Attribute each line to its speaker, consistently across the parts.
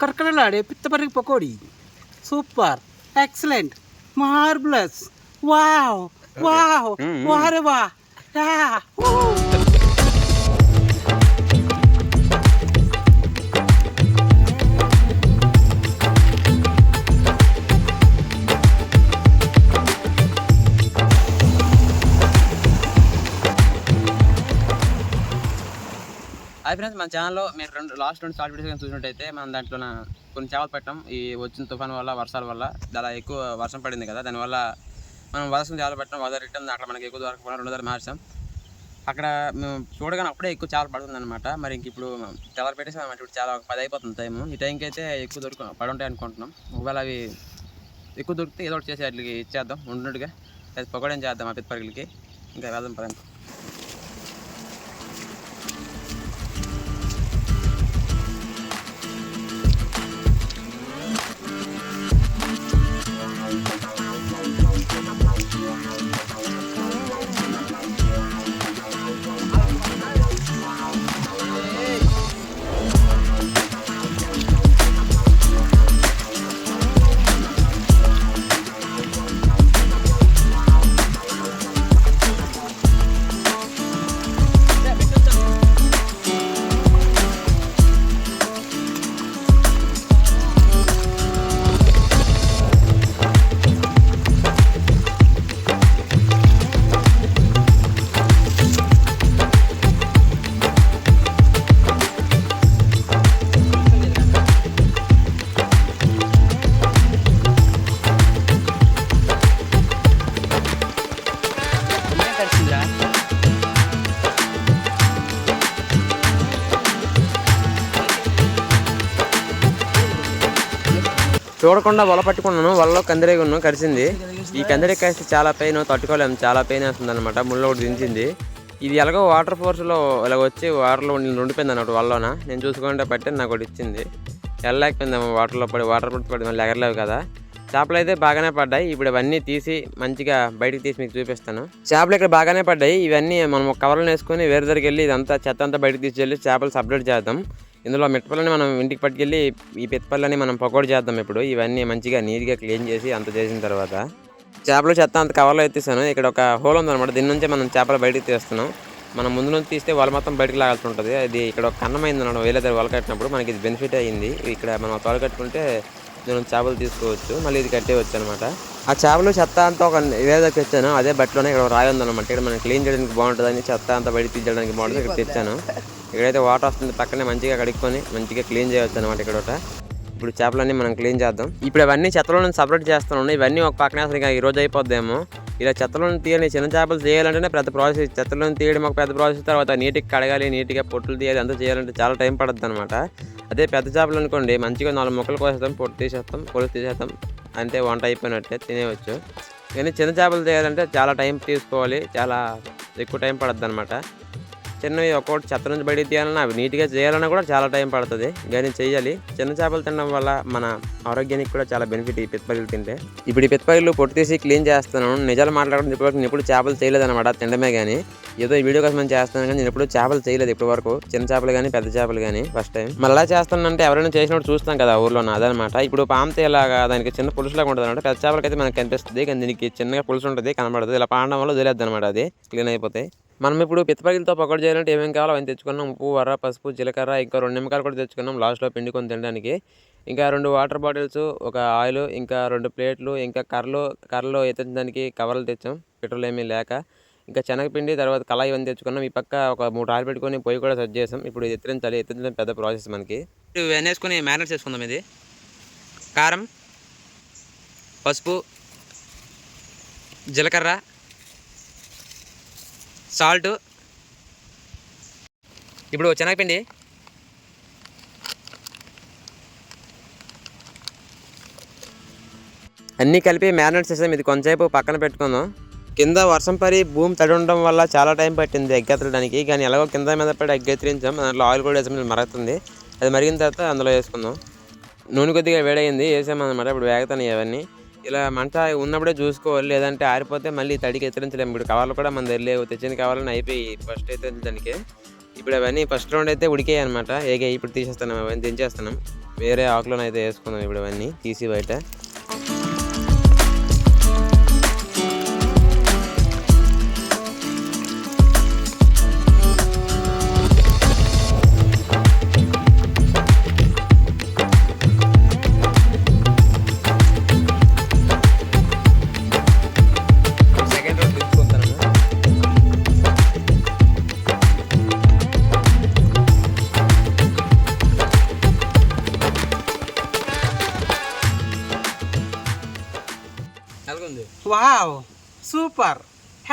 Speaker 1: కరకరలాడే పిత్తపరికి pakodi super excellent marvellous wow wow వారే
Speaker 2: అది ఫ్రెండ్స్ మన ఛానల్లో మీరు రెండు లాస్ట్ రెండు షార్ట్ వీడియోస్ కానీ చూసినట్టయితే మనం దాంట్లో కొన్ని చేపలు పెట్టాం. ఈ వచ్చిన తుఫాన్ వల్ల వర్షాల వల్ల. చాలా ఎక్కువ వర్షం పడింది కదా దానివల్ల మనం వర్షం చేపలు పెట్టడం వల్ల రిటర్న్ అక్కడ మనకి ఎక్కువ దొరక రెండు దగ్గర మార్చాం. అక్కడ మేము చూడగానే అప్పుడే ఎక్కువ చేపలు పడుతుంది అనమాట మరి ఇంక ఇప్పుడు తెల్లలు పెట్టేసి మనం ఇప్పుడు చాలా పది అయిపోతుంది టైం ఈ టైంకి అయితే ఎక్కువ దొరుకు పడి ఉంటాయి అనుకుంటున్నాం. ఒకవేళ అవి ఎక్కువ దొరికితే ఏదో ఒకటి చేసి వాటికి ఇచ్చేద్దాం. ఉండుగా పొగడం పకోడీ చేద్దాం ఆ పిప్పరికలకి ఇంకా వెళ్దాం పదండి. చూడకుండా వల పట్టుకున్నాను వలలో కందిరేగి ఉన్నాను కరిసింది. ఈ కందిరేగి కలిసి చాలా పెయిన్ తట్టుకోలేము చాలా పెయిన్ వేస్తుంది అనమాట ముళ్ళు ఒకటి దించింది. ఇది ఎలాగో వాటర్ ఫోర్స్లో ఇలాగ వచ్చి వాటర్లో ఉండిపోయింది అన్నమాట వల్లన. నేను చూసుకుంటే పట్టి నాకు ఒకటి ఇచ్చింది. వెళ్ళలేకపోయిందేమో వాటర్లో పడి వాటర్ పడి పడి మళ్ళీ ఎగరలేవు కదా. చేపలు అయితే బాగానే పడ్డాయి. ఇప్పుడు ఇవన్నీ తీసి మంచిగా బయటకు తీసి మీకు చూపిస్తాను. చేపలు ఇక్కడ బాగానే పడ్డాయి. ఇవన్నీ మనం కవర్లు కవర్లో వేసుకొని వేరే దగ్గరికి వెళ్ళి ఇదంతా చెత్త అంతా బయటకు తీసుకెళ్ళి చేపలు సపరేట్ చేద్దాం. ఇందులో మిట్టపల్లని మనం ఇంటికి పట్టుకెళ్ళి ఈ పెత్తపల్లని మనం పకోడీ చేద్దాం ఇప్పుడు. ఇవన్నీ మంచిగా నీట్గా క్లీన్ చేసి అంత చేసిన తర్వాత చేపలు చెత్త అంత కవర్లో ఎత్తేసాను. ఇక్కడ ఒక హోల్ ఉందన్నమాట. దీని నుంచే మనం చేపలు బయటకు తీస్తున్నాం. మనం ముందు నుంచి తీస్తే వాళ్ళ మొత్తం బయటకు లాగాల్సి ఉంటుంది. అది ఇక్కడ ఒక కన్నం అయింది అన్నమాట. వేరే దగ్గర వల కట్టినప్పుడు మనకి ఇది బెనిఫిట్ అయ్యింది ఇక్కడ మనం తోలు కట్టుకుంటే మనం చేపలు తీసుకోవచ్చు. మళ్ళీ ఇది కట్టేయచ్చు అనమాట ఆ చేపలు చెత్త అంతా ఒక వేరే దగ్గర తెచ్చాను. అదే బట్టలోనే ఇక్కడ రాయి ఉందన్నమాట. ఇక్కడ మనం క్లీన్ చేయడానికి బాగుంటుందని చెత్త అంతా బయట తీయడానికి బాగుంటుంది ఇక్కడ తెచ్చాను. ఇక్కడైతే వాటర్ వస్తుంది పక్కనే మంచిగా కడుక్కొని మంచిగా క్లీన్ చేయవచ్చు అనమాట ఇక్కడ ఒకట. ఇప్పుడు చేపలన్నీ మనం క్లీన్ చేద్దాం. ఇప్పుడు అవన్నీ చెత్తలో నుంచి సపరేట్ చేస్తున్నాను. ఇవన్నీ ఒక పక్కనే అసలు ఇంకా ఈ రోజు అయిపోద్దేమో. ఇలా చెత్తలో తీయాలి చిన్న చేపలు చేయాలంటేనే పెద్ద ప్రాసెస్. చెత్తలో తీయడం ఒక పెద్ద ప్రాసెస్ తర్వాత నీటికి కడగాలి నీట్గా పొట్టులు తీయాలి అంతా చేయాలంటే చాలా టైం పడుతుంది అనమాట అదే పెద్ద చేపలు అనుకోండి మంచిగా నాలుగు ముక్కలు కోసేస్తాం పొట్టు తీసేస్తాం పొట్టు తీసేస్తాం అంతే వంట అయిపోయినట్టే తినేవచ్చు కానీ చిన్న చేపలు చేయాలంటే చాలా టైం తీసుకోవాలి చాలా ఎక్కువ టైం పడుతుంది అనమాట చిన్నవి ఒక్కొక్కటి చెత్త నుంచి బయటికి తీయాలన్నా అవి నీట్గా చేయాలన్నా కూడా చాలా టైం పడుతుంది. కానీ చేయాలి చిన్న చేపలు తినడం వల్ల మన ఆరోగ్యానికి కూడా చాలా బెనిఫిట్ ఈ పిత్తపల్లిలు తింటే. ఇప్పుడు ఈ పిత్తపల్లిలు పొట్టు తీసి క్లీన్ చేస్తాను నిజాలు మాట్లాడడం ఇప్పటివరకు నేను ఎప్పుడు చేపలు చేయలేదు అనమాట తినడమే కానీ ఏదో ఈ వీడియో కోసం నేను చేస్తాను కానీ నేను ఎప్పుడు చేపలు చేయలేదు ఇప్పటి వరకు చిన్న చేపలు కానీ పెద్ద చేపలు కానీ ఫస్ట్ టైం మళ్ళీ చేస్తానంటే ఎవరైనా చేసినప్పుడు చూస్తాం కదా ఊర్లో అదనమాట ఇప్పుడు పామతే ఇలాగా దానికి చిన్న పులుసులాగా ఉంటుంది అనమాట పెద్ద చేపలకి అయితే మనకి కనిపిస్తుంది. కానీ దీనికి చిన్నగా పులుసు ఉంటుంది కనబడుతుంది ఇలా పాడడం వల్ల వదిలేద్ది అనమాట అది. క్లీన్ అయిపోతాయి మనం ఇప్పుడు పిత్తపగిలితో పకోడీ చేయాలంటే ఏమేమి కావాలో అవన్నీ తెచ్చుకున్నాం. ఉప్పు వర పసుపు జీలకర్ర ఇంకా రెండు నిమ్మకాయలు కూడా తెచ్చుకున్నాం. లాస్ట్లో పిండి కొని తినడానికి. ఇంకా రెండు వాటర్ బాటిల్స్ ఒక ఆయిల్ ఇంకా రెండు ప్లేట్లు ఇంకా కర్రలు కర్రలు ఎత్తించడానికి కవర్లు తెచ్చాం. పెట్రోల్ ఏమీ లేక. ఇంకా శనగపిండి తర్వాత కళాయి ఇవన్నీ తెచ్చుకున్నాం. ఈ పక్క ఒక మూడు ఆయిల్ పెట్టుకొని పొయ్యి కూడా సెట్ చేసాం. ఇప్పుడు ఇది ఎత్తించాలి ఎత్తించడం పెద్ద ప్రాసెస్ మనకి. ఇవన్నీ వేసుకొని మ్యారినేట్ చేసుకుందాం ఇది. కారం పసుపు జీలకర్ర సాల్ట్. ఇప్పుడు శనగపిండి. అన్నీ కలిపి మ్యారినేట్ చేసాం ఇది కొంచెంసేపు పక్కన పెట్టుకుందాం. కింద వర్షం పడి భూమి తడి ఉండడం వల్ల చాలా టైం పట్టింది ఎగ్గెత్తడానికి. కానీ ఎలాగో కింద మీద పడి ఎగ్గెత్తిరించాం. దాంట్లో ఆయిల్ కూడా వేసాం. మరుగుతుంది. అది మరిగిన తర్వాత అందులో వేసుకుందాం. నూనె కొద్దిగా వేడైంది వేసామన్నమాట. ఇప్పుడు వేగుతాను ఇవన్నీ. ఇలా మంట ఉన్నప్పుడే చూసుకోవాలి లేదంటే ఆరిపోతే మళ్ళీ తడికి ఎత్తిరించలేము ఇప్పుడు కవర్లు కూడా మన దగ్గర లేవు తెచ్చిన కవర్లను అయిపోయి ఫస్ట్ ఎత్తిరించడానికి. ఇప్పుడు అవన్నీ ఫస్ట్ రౌండ్ అయితే ఉడికాయి అనమాట ఏగే ఇప్పుడు తీసేస్తున్నాం అవన్నీ దించేస్తున్నాం. వేరే ఆకులను అయితే వేసుకున్నాం ఇప్పుడు అవన్నీ తీసి బయట.
Speaker 1: Wow super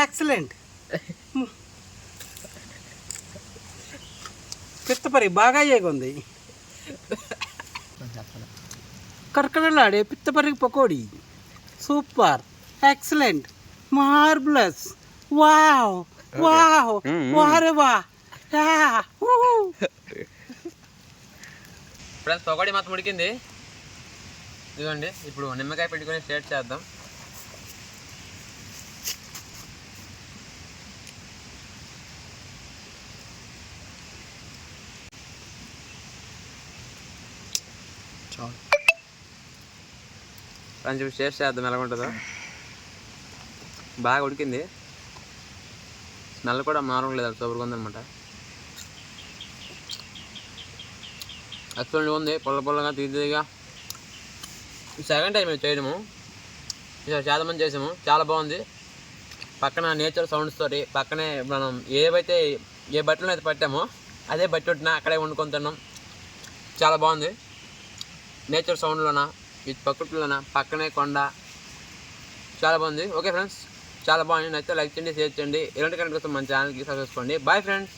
Speaker 1: excellent. పిత్తపరి బాగా ఏగుంది. కరకరలాడే పిత్తపరి pakodi. Super excellent marvellous wow wow. వారే వా.
Speaker 2: ఫ్రెండ్స్ పకోడీ మొత్తం ఉడికింది. ఇదిగోండి ఇప్పుడు నిమ్మకాయ పెట్టుకొని స్టార్ట్ చేద్దాం. కొంచెం ఇప్పుడు చేద్దాం ఎలా ఉంటుందో. బాగా ఉడికింది. స్మెల్ కూడా మారం లేదు సూపర్గా ఉందన్నమాట. ఎక్సలెంట్ ఉంది పొల్ల పొల్లగా తీదిగా సెకండ్ టైం మేము చేయడము. చేద్దామని చాలా మంది చేసాము చాలా బాగుంది. పక్కన నేచర్ సౌండ్స్ తోటి పక్కనే మనం ఏవైతే ఏ బట్టలు అయితే పట్టామో అదే బట్టి ఉంటున్నా అక్కడే వండుకొని తిన్నాం. చాలా బాగుంది. నేచర్ సౌండ్లోన? ఈ ప్రకృతిలోన? పక్కనే కొండ. చాలా బాగుంది. ఓకే ఫ్రెండ్స్ చాలా బాగుంది. నచ్చితే లైక్ చేయండి షేర్ చేయండి. ఇలాంటి కంటే కోసం మన ఛానల్కి సబ్స్క్రైబ్ చేసుకోండి. Bye friends